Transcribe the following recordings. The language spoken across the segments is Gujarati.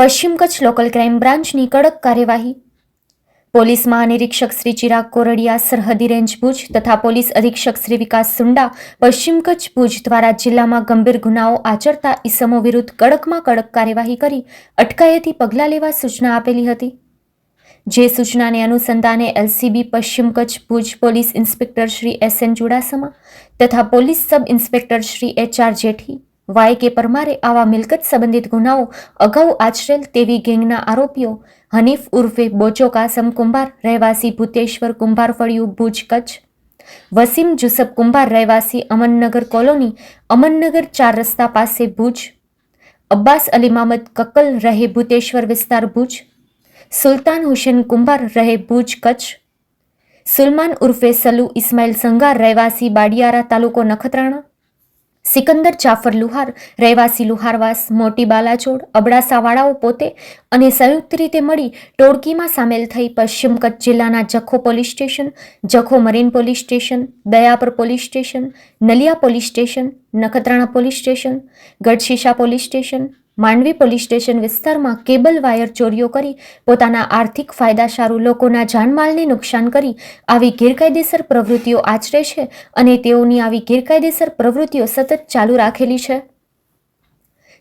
પશ્ચિમ કચ્છ લોકલ ક્રાઇમ બ્રાન્ચની કડક કાર્યવાહી. પોલીસ મહાનિરીક્ષક શ્રી ચિરાગ કોરડિયા, સરહદી રેન્જ ભુજ તથા પોલીસ અધિક્ષક શ્રી વિકાસ સુંડા પશ્ચિમ કચ્છ ભુજ દ્વારા જિલ્લામાં ગંભીર ગુનાઓ આચરતા ઈસમો વિરુદ્ધ કડકમાં કડક કાર્યવાહી કરી અટકાયતી પગલાં લેવા સૂચના આપેલી હતી. જે સૂચનાને અનુસંધાને એલસીબી પશ્ચિમ Kutch Bhuj police inspector Shri S N Chudasama તથા police sub inspector Shri H R Jethi Y K પરમારે આવા મિલકત સંબંધિત ગુનાઓ અગાઉ આચરેલ તેવી ગેંગના આરોપીઓ હનીફ ઉર્ફે બોચો કાસમ કુંભાર રહેવાસી ભૂતેશ્વર કુંભાર ફળિયું ભુજ કચ્છ. વસીમ જુસબ કુંભાર રહેવાસી અમનનગર કોલોની અમનનગર ચાર રસ્તા પાસે ભુજ. અબ્બાસ અલી મામદ કક્કલ રહે ભૂતેશ્વર વિસ્તાર ભુજ. સુલતાન હુસેન કુંભાર રહે ભુજ કચ્છ. સુલમાન ઉર્ફે સલુ ઇસ્માઇલ સંગાર રહેવાસી બાડિયારા તાલુકો નખત્રાણા. સિકંદર જાફર લુહાર, રહેવાસી લુહારવાસ, મોટી બાલાચોડ, અબડાસાવાળાઓ પોતે અને સંયુક્ત રીતે મળી ટોળકીમાં સામેલ થઈ પશ્ચિમ કચ્છ જિલ્લાના Jakhau police station, Jakhau marine police station, Dayapar police station, Naliya police station, Nakhatrana police station, Gadhshisha police station Mandvi police station વિસ્તારમાં કેબલ વાયર ચોરીઓ કરી પોતાના આર્થિક ફાયદા સારું લોકોના જાનમાલને નુકસાન કરી આવી ગેરકાયદેસર પ્રવૃત્તિઓ આચરે છે અને તેઓની આવી ગેરકાયદેસર પ્રવૃત્તિઓ સતત ચાલુ રાખેલી છે.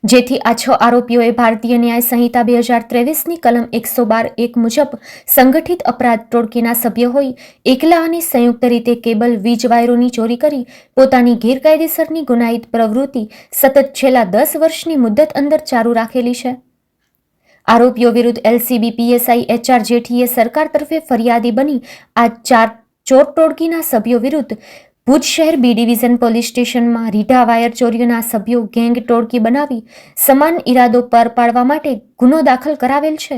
જેથી આ છ આરોપીઓએ ભારતીય ન્યાય સંહિતા બે હજાર ત્રેવીસની કલમ એકસો બાર એક મુજબ સંગઠિત અપરાધ ટોળકીના સભ્ય હોઈ એકલા અને સંયુક્ત રીતે કેબલ વીજ વાયરોની ચોરી કરી, પોતાની ગેરકાયદેસરની ગુનાહિત પ્રવૃત્તિ સતત છેલ્લા દસ વર્ષની મુદ્દત અંદર ચાલુ રાખેલી છે. આરોપીઓ વિરુદ્ધ એલસીબી, પીએસઆઈ, એચઆર જેઠીએ સરકાર તરફે ફરિયાદી બની આ ચાર ચોર ટોળકીના સભ્યો વિરુદ્ધ ભુજ શહેર બી ડિવિઝન પોલીસ સ્ટેશનમાં રીઢા વાયર ચોરીઓના સભ્યો ગેંગ ટોળકી બનાવી સમાન ઈરાદો પર પાડવા માટે ગુનો દાખલ કરાવેલ છે,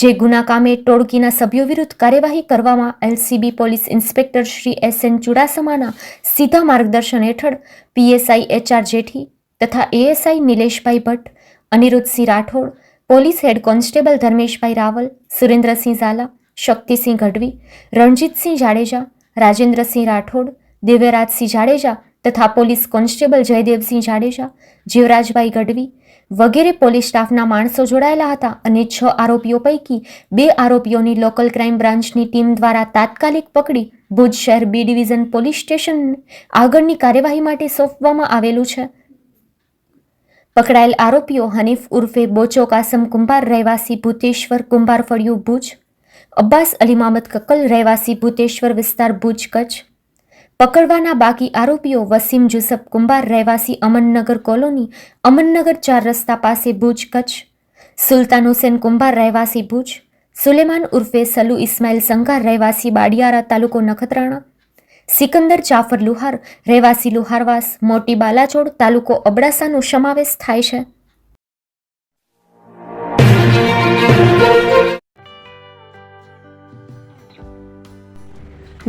જે ગુના કામે ટોળકીના સભ્યો વિરુદ્ધ કાર્યવાહી કરવામાં LCB police inspector Shri S N ચુડાસમાના સીધા માર્ગદર્શન હેઠળ પીએસઆઈ એચઆર જેઠી તથા ASI Nileshbhai Bhatt, Aniruddhsinh Rathod, police head constable Dharmeshbhai Raval, Surendrasinh Zala, Shaktisinh Gadhvi, Ranjitsinh Jadeja, Rajendrasinh Rathod Divyarajsinh Jadeja તથા પોલીસ કોન્સ્ટેબલ જયદેવસિંહ જાડેજા, જીવરાજભાઈ ગઢવી વગેરે પોલીસ સ્ટાફના માણસો જોડાયેલા હતા અને છ આરોપીઓ પૈકી બે આરોપીઓની લોકલ ક્રાઇમ બ્રાન્ચની ટીમ દ્વારા તાત્કાલિક પકડી ભુજ શહેર બી ડિવિઝન પોલીસ સ્ટેશન આગળની કાર્યવાહી માટે સોંપવામાં આવેલું છે. પકડાયેલ આરોપીઓ હનીફ ઉર્ફે બોચો કાસમ કુંભાર રહેવાસી ભૂતેશ્વર કુંભાર ફળિયું ભુજ, અબ્બાસ અલી મામદ કક્કલ રહેવાસી ભૂતેશ્વર વિસ્તાર ભુજ કચ્છ પકડવાના બાકી આરોપીઓ વસીમ જુસફ કુંભાર રહેવાસી અમનનગર કોલોની, અમનનગર ચાર રસ્તા પાસે ભુજ કચ્છ, સુલતાન હુસેન કુંભાર રહેવાસી ભુજ, સુલેમાન ઉર્ફે સલુ ઇસ્માઇલ સંઘાર રહેવાસી બાડિયારા તાલુકો નખત્રાણા, સિકંદર જાફર લુહાર રહેવાસી લુહારવાસ, મોટી બાલાચોડ તાલુકો અબડાસાનો સમાવેશ થાય છે.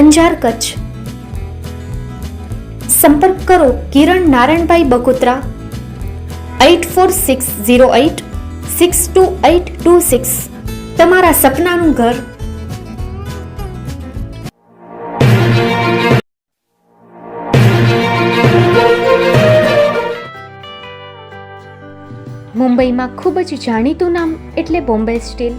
અંજાર કચ્છ. સંપર્ક કરો Kiran Narayanbhai Bagotra eight four six zero eight six two eight two six. તમારા સપનાનું ઘર. મુંબઈમાં ખૂબ જ જાણીતું નામ એટલે બોમ્બે સ્ટીલ.